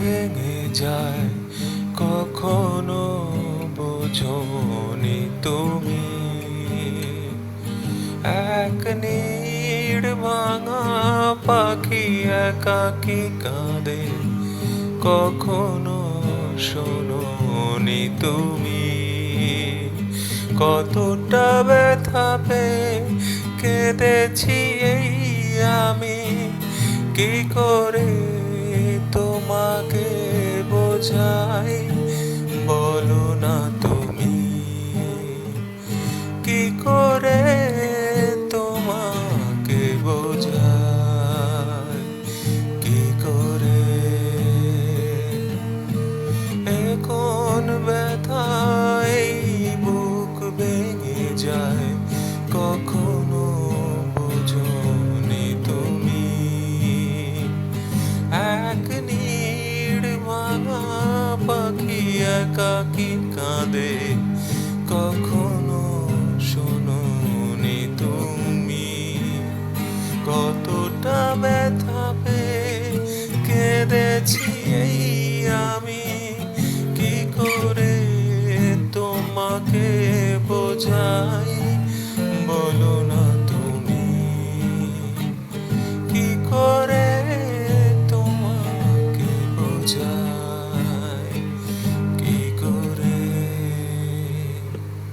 ভেঙে যায়, কখনো বোঝনি তুমি। এক নীড় ভাঙা পাখি একাকি কাঁদে, কখনো শোনোনি তুমি। কতটা ব্যথা পেয়ে কেঁদেছি এই আমি, কি করে তোমাকে বোঝাই। বলো না তুমি কি করে তোমাকে বোঝাই? কি করে? এখন ব্যথায় বুক ভেঙে যায়? কখনো পাখি একাকি কাঁদে। কখনো শোনোনি তুমি কতটা ব্যথা পেয়ে কেঁদেছি এই আমি। কি করে তোমাকে বোঝাই? বলো না।